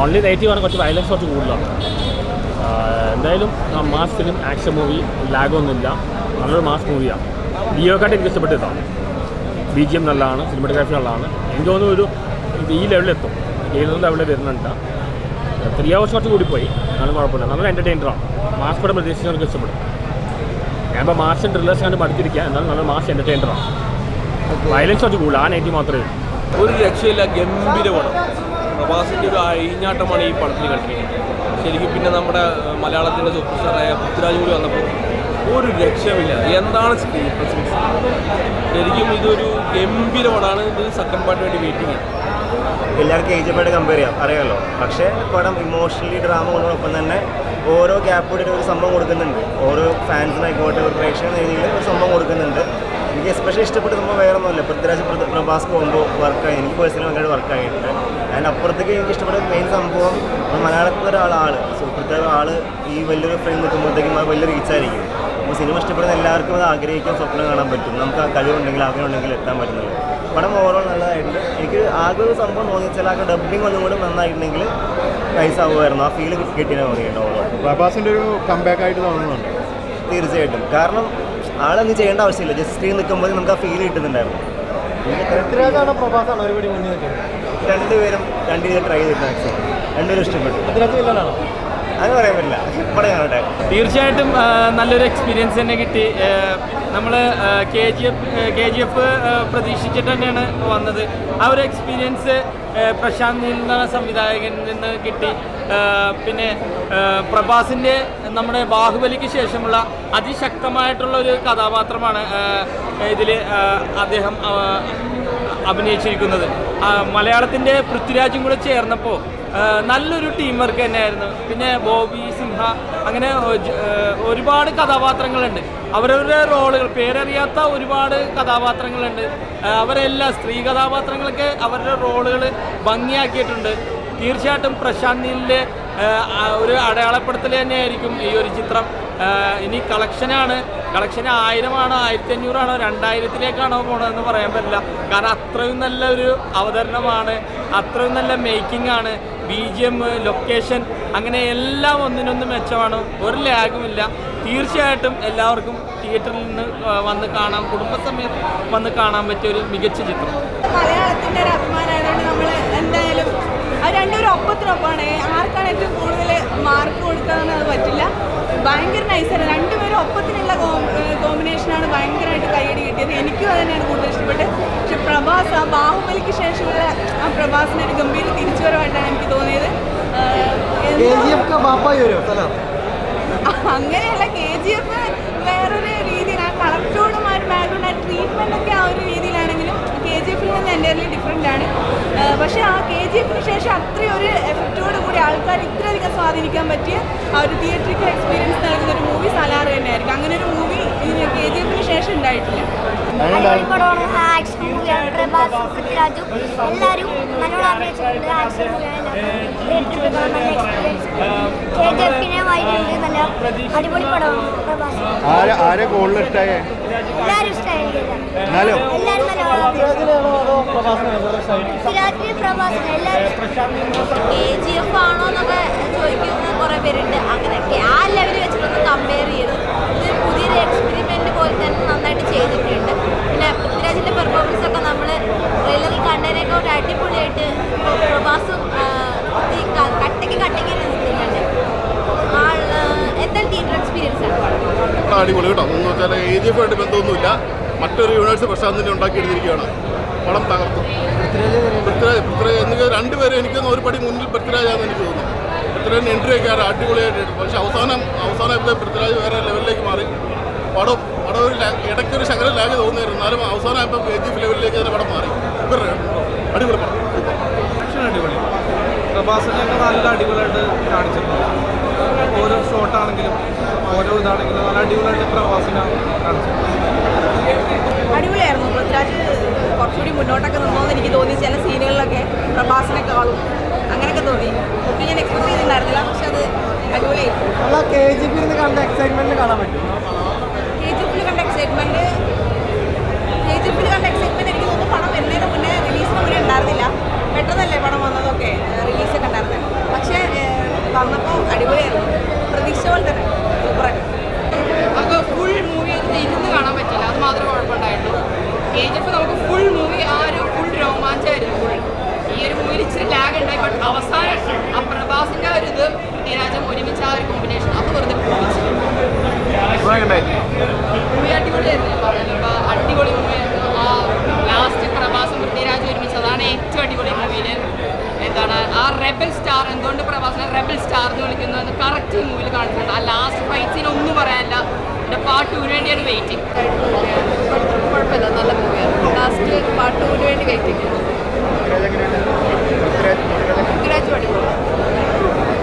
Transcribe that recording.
Only negative ആണ് കുറച്ച് violence കുറച്ച് കൂടുതലാണ്. എന്തായാലും മാസ് ഫിലിം ആക്ഷൻ മൂവി ലാഗൊന്നുമില്ല നല്ലൊരു മാസ് മൂവിയാണ് ലിയോക്കാട്ട് എനിക്ക് ഇഷ്ടപ്പെട്ടതാണ് ബി ജി എം നല്ലതാണ് സിനിമാറ്റോഗ്രാഫി നല്ലതാണ്. എനിക്ക് തോന്നുന്നു ഒരു ഈ ലെവലിലെത്തും ഏതൊരു ലെവലിൽ വരുന്നുണ്ട്. ത്രീ അവേഴ്സ് കുറച്ച് കൂടിപ്പോയി. എന്നാലും കുഴപ്പമില്ല. നല്ല എന്റർടൈനറാണ് മാസ് പടം പ്രതീക്ഷിച്ചവർക്ക് ഇഷ്ടപ്പെടും ഞാനിപ്പോൾ മാസ് ഡ്രില്ലേഴ്സ് കണ്ട് പഠിച്ചിരിക്കുക എന്നാലും നല്ല മാസ് എന്റർടൈനറാണ് വയലൻസ് കുറച്ച് കൂടുതൽ ആ നെഗറ്റീവ് മാത്രമേ ഒരു രക്ഷയില്ല ഗംഭീര പടം പ്രഭാസിന്റെ ഒരു അഴിഞ്ഞാട്ടമാണ് ഈ പടത്തിൽ കണ്ടിരിക്കുന്നത്. ശരിക്കും പിന്നെ നമ്മുടെ മലയാളത്തിന്റെ സൂപ്പർ സ്റ്റാറായ പൃഥ്വിരാജ് കൂടി വന്നപ്പോൾ ഒരു രക്ഷമില്ല എന്താണ് ശരിക്കും ഇതൊരു ഗംഭീര ഇത് സെക്കൻഡ് പാർട്ട് വേണ്ടി വെയിറ്റിംഗ് ആണ്. എല്ലാവർക്കും ഏജപ്പായിട്ട് കമ്പയർ ചെയ്യാം. അറിയാമല്ലോ പക്ഷേ പടം ഇമോഷണലി ഡ്രാമ കൊണ്ടോടൊപ്പം തന്നെ ഓരോ ഗ്യാപ്പോടെ ഒരു സംഭവം കൊടുക്കുന്നുണ്ട്. ഓരോ ഫാൻസിനായിക്കോട്ടെ ഒരു പ്രേക്ഷകൻ ഒരു സംഭവം കൊടുക്കുന്നുണ്ട്. എനിക്ക് എസ്പെഷ്യലി ഇഷ്ടപ്പെട്ട സംഭവം വേറെ ഒന്നുമില്ല പൃഥ്വിരാജ് പ്ര- പ്രഭാസ് കോമ്പോ വർക്കായി എനിക്ക് പേഴ്സണലി ഭയങ്കര വർക്കായിട്ടുണ്ട് അതിന്റെ അപ്പുറത്തേക്ക് എനിക്ക് ഇഷ്ടപ്പെട്ട മെയിൻ സംഭവം നമ്മുടെ മലയാളത്തിലെ ഒരാളാണ് സോ പൃഥ്വിരാജ് ആൾ ഈ വലിയൊരു ഫ്രെയിം നിൽക്കുമ്പോഴത്തേക്കും അത് വലിയ റീച്ചായിരിക്കും അപ്പോൾ സിനിമ ഇഷ്ടപ്പെടുന്ന എല്ലാവർക്കും അത് ആഗ്രഹിക്കാൻ സ്വപ്നം കാണാൻ പറ്റും. നമുക്ക് ആ കഴിവുണ്ടെങ്കിൽ ആഗ്രഹം ഉണ്ടെങ്കിൽ എത്താൻ പറ്റുന്നത്. പടം ഓവറോൾ നല്ലതായിട്ടുണ്ട്. എനിക്ക് ആകെ ഒരു സംഭവം തോന്നിച്ചാൽ ആ ഡബിങ് ഒന്നും കൂടി നന്നായിട്ടുണ്ടെങ്കിൽ നൈസ് ആവുമായിരുന്നു. ആ ഫീൽ കിട്ടിയാൽ തോന്നിയിട്ടുണ്ട് ഓവറോൾ പ്രഭാസിന്റെ ഒരു കംബാക്ക് ആയിട്ട് തോന്നുന്നുണ്ട്? തീർച്ചയായിട്ടും. കാരണം ആളൊന്നും ചെയ്യേണ്ട ആവശ്യമില്ല. ജസ്റ്റ് സ്ക്രീൻ നിൽക്കുമ്പോൾ നമുക്ക് ആ ഫീൽ കിട്ടുന്നുണ്ടായിരുന്നു. പൃഥ്വിരാജാണോ പ്രഭാസാണോ ഒരുപടി മുന്നിൽ നിൽക്കുന്നത്? രണ്ടുപേരും രണ്ട് പേര് ട്രൈ ചെയ്തിട്ടുണ്ട് രണ്ടുപേരും ഇഷ്ടപ്പെട്ടു. പൃഥ്വിരാജ് വില്ലനാണോ? അങ്ങനെ പറയാൻ പറ്റില്ല. തീർച്ചയായിട്ടും നല്ലൊരു എക്സ്പീരിയൻസ് തന്നെ കിട്ടി. നമ്മൾ K G F K G F പ്രതീക്ഷിച്ചിട്ട് തന്നെയാണ് വന്നത്. ആ ഒരു എക്സ്പീരിയൻസ് പ്രശാന്ത് നീൽ സംവിധായകനിൽ നിന്ന് കിട്ടി. പിന്നെ പ്രഭാസിന്റെ നമ്മുടെ ബാഹുബലിക്ക് ശേഷമുള്ള അതിശക്തമായിട്ടുള്ള ഒരു കഥാപാത്രമാണ് ഇതിൽ അദ്ദേഹം അഭിനയിച്ചിരിക്കുന്നത്. മലയാളത്തിന്റെ പൃഥ്വിരാജും കൂടെ ചേർന്നപ്പോൾ നല്ലൊരു ടീം വർക്ക് തന്നെയായിരുന്നു. പിന്നെ ബോബി സിംഹ അങ്ങനെ ഒരുപാട് കഥാപാത്രങ്ങളുണ്ട്. അവരവരുടെ റോളുകൾ പേരറിയാത്ത ഒരുപാട് കഥാപാത്രങ്ങളുണ്ട്. അവരെല്ലാം സ്ത്രീ കഥാപാത്രങ്ങളൊക്കെ അവരുടെ റോളുകൾ ഭംഗിയാക്കിയിട്ടുണ്ട്. തീർച്ചയായിട്ടും പ്രശാന്തിന്റെ ഒരു അടയാളപ്പെടുത്തൽ തന്നെയായിരിക്കും ഈ ഒരു ചിത്രം. ഇനി കളക്ഷനാണ്. കളക്ഷൻ ആയിരമാണോ ആയിരത്തി അഞ്ഞൂറാണോ രണ്ടായിരത്തിലേക്കാണോ പോണതെന്ന് പറയാൻ പറ്റില്ല. കാരണം അത്രയും നല്ല ഒരു അവതരണമാണ് അത്രയും നല്ല മേക്കിംഗ് ആണ്. ബി ജി എം ലൊക്കേഷൻ അങ്ങനെ എല്ലാം ഒന്നിനൊന്ന് മെച്ചമാണ്. ഒരു ലാഗുമില്ല തീർച്ചയായിട്ടും എല്ലാവർക്കും തിയേറ്ററിൽ നിന്ന് വന്ന് കാണാം. കുടുംബസമേതം വന്ന് കാണാൻ പറ്റിയ ഒരു മികച്ച ചിത്രം. മലയാളത്തിന്റെ ഒരു അഭിമാനമായതുകൊണ്ട് നമ്മൾ എന്തായാലും രണ്ടുപേരും ഒപ്പത്തിനൊപ്പമാണ്. ആർക്കാണ് ഏറ്റവും കൂടുതൽ മാർക്ക് കൊടുക്കാന്ന് അത് പറ്റില്ല. ഭയങ്കര നൈസാണ് രണ്ടുപേരും ഒപ്പത്തിനുള്ള കോമ്പിനേഷനാണ് ഭയങ്കരമായിട്ട് കൈയടി കിട്ടിയത്. എനിക്കും അത് തന്നെയാണ് കൂടുതൽ ഇഷ്ടപ്പെട്ടത്. പക്ഷെ പ്രഭാസ് ആ ബാഹുബലിക്ക് ശേഷമുള്ള ആ പ്രഭാസിന് ഒരു ഗംഭീര തിരിച്ചുവരവായിട്ടാണ് എനിക്ക് തോന്നിയത്. അങ്ങനെയല്ല കെ ജി എഫ് വേറൊരു രീതിയിൽ ആ കളക്ടോടും ആ ഒരു ബാക്ക്ഗ്രൗണ്ട് ആ ട്രീറ്റ്മെന്റ് ഒക്കെ ആ ഒരു രീതിയിലാണെങ്കിലും കെ ജി എഫിൽ നിന്ന് എന്റെ ഡിഫറെന്റ് ആണ്. പക്ഷേ ആ കെ ജി എഫിന് ശേഷം അത്രയും ഒരു എഫക്റ്റോട് കൂടി ആൾക്കാർ ഇത്രയധികം സ്വാധീനിക്കാൻ പറ്റിയ ആ ഒരു തിയേറ്ററിക്കൽ എക്സ്പീരിയൻസ് നൽകുന്ന ഒരു മൂവി സലാർ തന്നെയായിരിക്കും. അങ്ങനെ ഒരു മൂവി കെ ജി എഫിന് ശേഷം ഉണ്ടായിട്ടില്ല. ആക്ഷൻ എല്ലാവരും ആക്ഷൻ അടിപൊളി ആരെ ആരെ കൂടുതൽ ഇഷ്ടമായേ എല്ലാവരും ഇഷ്ടമായിരിക്കില്ല എന്നാലും? എല്ലാവരും നല്ലോണം പൃഥ്വിരാജിനെയാണോ അതോ പ്രഭാസിനെയാണോ ഇഷ്ടമായത് പൃഥ്വിരാജിന് പ്രഭാസിന് എല്ലാവരും കെ ജി എഫ് ആണോ എന്നൊക്കെ ചോദിക്കുന്ന കുറേ പേരുണ്ട്. അങ്ങനെയൊക്കെ ആ ലെവലിൽ വെച്ചിട്ടൊന്ന് കമ്പയർ ചെയ്ത്. പുതിയൊരു എക്സ്പെരിമെന്റ് പോലെ തന്നെ നന്നായിട്ട് ചെയ്തിട്ടുണ്ട്. പിന്നെ പൃഥ്വിരാജിന്റെ പെർഫോമൻസ് ഒക്കെ നമ്മൾ ട്രെയിലറിൽ കണ്ടതിനൊക്കെ ഒരു അടിപൊളിയായിട്ട് ഇപ്പൊ പ്രഭാസും ആ, ഈ ക- കട്ടയ്ക്ക് കട്ടയ്ക്ക് നിൽക്കുന്നുണ്ട് ആൾ ആ, എന്തായാലും തിയേറ്റർ എക്സ്പീരിയൻസ് ആണ് പടം പടം അടിപൊളി കേട്ടോ എ ജി എഫ് ആയിട്ട് ബന്ധമൊന്നുമില്ല മറ്റൊരു യൂണിവേഴ്സ് പ്രശാന്തിനെ ഉണ്ടാക്കിയെടുത്തിരിക്കുകയാണ്. പണം തകർത്തു. പൃഥ്വിരാജ് പൃഥ്വിരാജ് എനിക്ക് രണ്ടുപേരും എനിക്ക് ഒരു പടി മുന്നിൽ പൃഥ്വിരാജാന്ന് എനിക്ക് തോന്നുന്നു. പൃഥ്വിരാജ് എൻട്രി ഒക്കെ അടിപൊളിയായിട്ട് പക്ഷേ അവസാനം അവസാനത്തെ പൃഥ്വിരാജ് വേറെ ലെവലിലേക്ക് മാറി. പടം പടം ഒരു ഇടയ്ക്കൊരു ശകലം ലാഗ് തോന്നുന്നു എന്നാലും അവസാനമായപ്പോൾ എ ജി എഫ് ലെവലിലേക്ക് തന്നെ പടം മാറി. ഇവരുടെ അടിപൊളി പടം. അടിപൊളി. പ്രഭാസിനെയൊക്കെ നല്ല അടിപൊളിയായിട്ട് കാണിച്ചിട്ടുണ്ട്. ഓരോ ഷോട്ടാണെങ്കിലും ഓരോ ഇതാണെങ്കിലും നല്ല അടിപൊളിയായിട്ട് കാണിച്ചിട്ടുണ്ട് അടിപൊളിയായിരുന്നു. പൃഥ്വിരാജ് കുറച്ചുകൂടി മുന്നോട്ടൊക്കെ നിന്നോന്ന് എനിക്ക് തോന്നി. ചില സീനുകളിലൊക്കെ പ്രഭാസിനെക്കാളും അങ്ങനെയൊക്കെ തോന്നി. ഒട്ടും ഞാൻ എക്സ്പെക്ട് ചെയ്തിട്ടുണ്ടായിരുന്നില്ല. പക്ഷെ അത് അടിപൊളിയായി. അല്ല കെ ജി പി ഇരുന്ന് കണ്ട എക്സൈറ്റ്മെന്റ് കാണാൻ പറ്റും. കെ ജി നമുക്ക് ഫുൾ മൂവി ആ ഒരു ഫുൾ രോമാഞ്ചമായിരുന്നു ഫുൾ ഈ ഒരു മൂവിയിൽ ഇച്ചിരി ലാഗ് ഉണ്ടായി ബട്ട് അവസാനം ആ പ്രഭാസിന്റെ ഒരു ഇത് നീരാജം ഒരുമിച്ച് ആ ഒരു കോമ്പിനേഷൻ അത് വെറുതെ മൂവി അടിപൊളിയായിരുന്നു ഞാൻ പറഞ്ഞത് അപ്പൊ അടിപൊളി മൂവിയായിരുന്നു ആ ലാസ്റ്റ് പ്രഭാസം പൃഥ്വിരാജ് ഒരുമിച്ച് അതാണ് ഏറ്റവും അടിപൊളി മൂവിയിൽ എന്താണ്? ആ റെബൽ സ്റ്റാർ എന്തുകൊണ്ട് പ്രഭാസിനെ റെബൽ സ്റ്റാർ എന്ന് വിളിക്കുന്നു എന്ന് കറക്റ്റ് മൂവിയിൽ കാണിച്ചിട്ടുണ്ട്. ആ ലാസ്റ്റ് ഫൈറ്റ് സീൻ ഒന്നും പറയാനില്ല. എന്റെ പാർട്ട് ടൂവിന് വേണ്ടിയാണ് വെയിറ്റിംഗ് കുഴപ്പമില്ല നല്ല മൂവിയാണ്. ലാസ്റ്റ് പാർട്ട് ടൂവിന് വേണ്ടി പൃഥ്വിരാജ് അടിപൊളി